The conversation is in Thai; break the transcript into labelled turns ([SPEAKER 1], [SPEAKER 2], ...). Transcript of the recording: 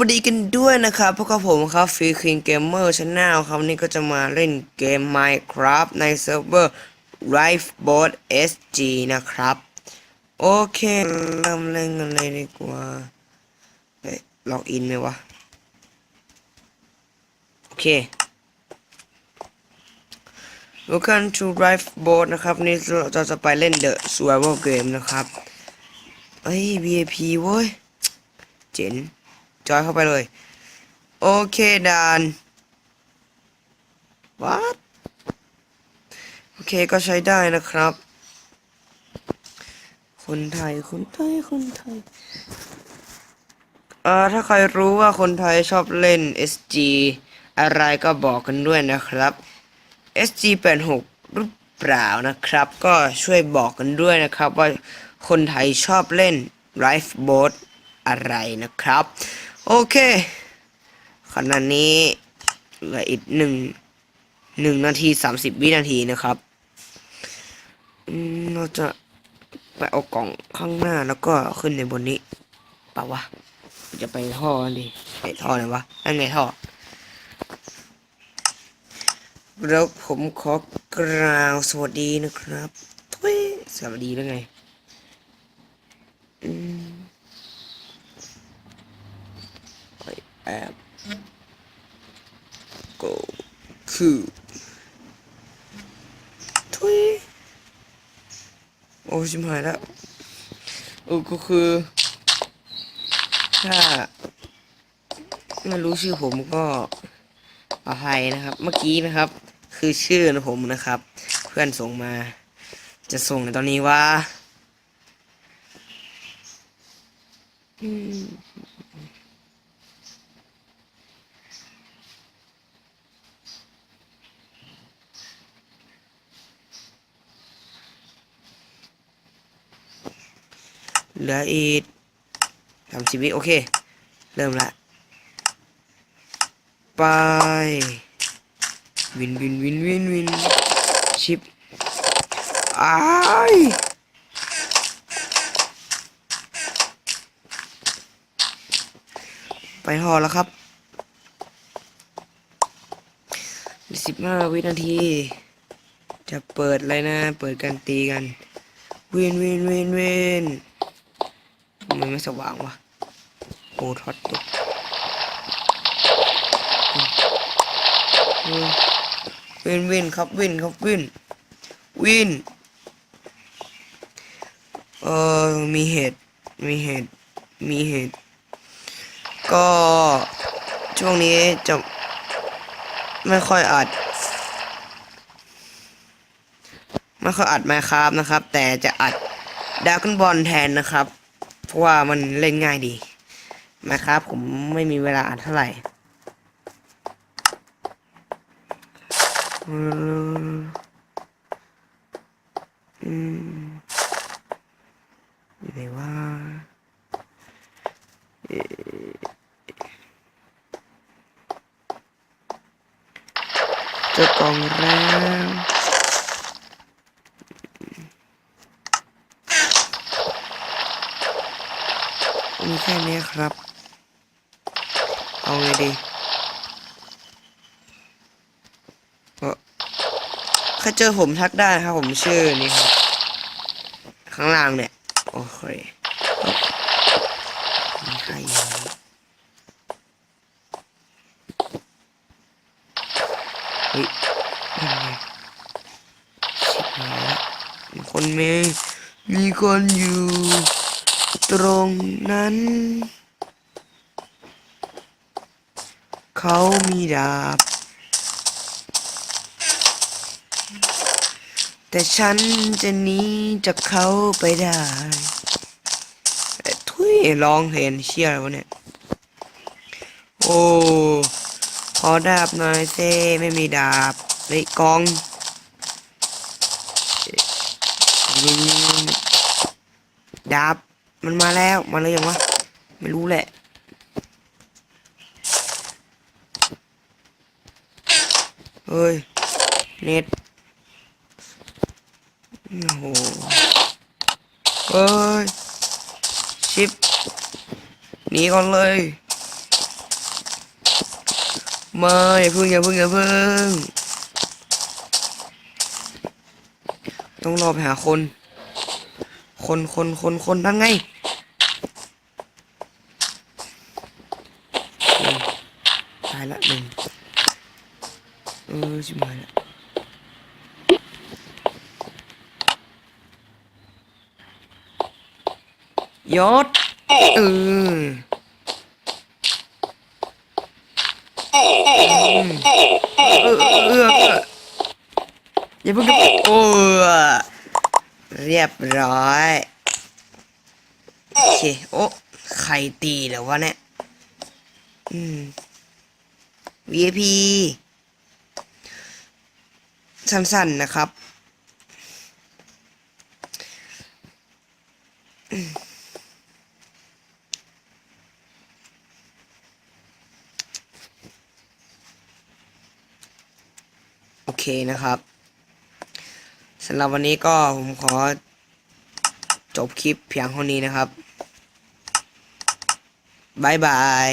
[SPEAKER 1] วัสดีกันด้วยนะครับพวกบผมครับฟรีคิงเกมเมอร์ช n แนลครับวันนี้ก็จะมาเล่นเกม Minecraft ในเซิร์ฟเวอร์ Lifeboat SG นะครับ โอเคเริ่มเล่นกันเลยดีกว่าเฮ้ยล็อกอินไหมวะ โอเค Welcome to Lifeboat นะครับ นี่เราจะไปเล่น The Survival Game นะครับ เฮ้ย VIP เว้ย เจ๋น จอยเข้าไปเลย โอเคดานวัดโอเคก็ใช้ได้นะครับ คนไทยคนไทยคนไทยเอ่อถ้าใครรู้ว่าคนไทยชอบเล่น SG อะไรก็บอกกันด้วยนะครับ SG 86หรือเปล่านะครับ ก็ช่วยบอกกันด้วยนะครับว่าคนไทยชอบเล่น Lifeboat อะไรนะครับ โอเคขณะนี้เหลืออีกหนึ่งหนึ่งนาทีสามสิบวินาทีนะครับอืมเราจะไปเอากล่องข้างหน้าแล้วก็ขึ้นในบนนี้ป่าวะจะไปท่อกันดิไอท่อไหนวะนั่นไงท่อแล้วผมขอกล่าวสวัสดีนะครับทุยสวัสดีแล้วไง อืม ไป แอบ go คือทุยโอ้ชิมหายแล้วเออก็คือ ถ้า ไม่รู้ชื่อผมก็อภัยนะครับ เมื่อกี้นะครับ คือชื่อผมนะครับ เพื่อนส่งมา จะส่งในตอนนี้ว่า อืม เหลืออีกสามสิบวิโอเค เริ่มละไป วินวินวินวินวินชิปอายไปหอแล้วครับสิบห้าวินาที จะเปิดอะไรนะ เปิดกันตีกัน วินวินวินวิน ทำไมไม่สว่างวะโอ้ทอดตกอืมวินวินครับวินครับวินวินเออมีเหตุมีเหตุมีเหตุ ก็ช่วงนี้จะไม่ค่อยอัดไม่ค่อยอัดไมครับนะครับ แต่จะอัดดาร์กบอลแทนนะครับ เพราะว่ามันเล่นง่ายดีไมครับ ผมไม่มีเวลาอัดเท่าไหร่อืมอืมอยู่ไหนว่าเจอกล่องแล้ว มีแค่นี้ครับ เอาไงดีเออถ้าเจอผมทักได้ครับ ผมชื่อนี่ครับ ข้างล่างเนี่ย โอเคมีใครอยู่เฮ้ยนั่นไงชิบหายละมีคนเมย์มีคนอยู่ ตรงนั้น เขามีดาบ แต่ฉันจะหนีจากเขาไปได้เอ้ทุยร้องเพลงเชี่ยอะไรวะเนี่ย โอ้ ขอดาบหน่อยเซ่ไม่มีดาบในกองดาบ มันมาแล้ว มาเลยยังวะ ไม่รู้แหละ เฮ้ย เน็ต โอ้โห เฮ้ย ชิป หนีก่อนเลยม่อย่าพึ่งอย่าพึ่งอย่าพึ่ง ต้องรอไปหาคน คนคนคนคนนั่นไงตายละหนึ่งเออชิบหายละยศเอออืมเออเออเอออย่าเพิ่งโอ้ เรียบร้อย โอเค โอ้ใครตีหรือวะเนี่ย อืม VIP สั้นๆนะครับ โอเคนะครับ สำหรับวันนี้ก็ผมขอจบคลิปเพียงเท่านี้นะครับบายบาย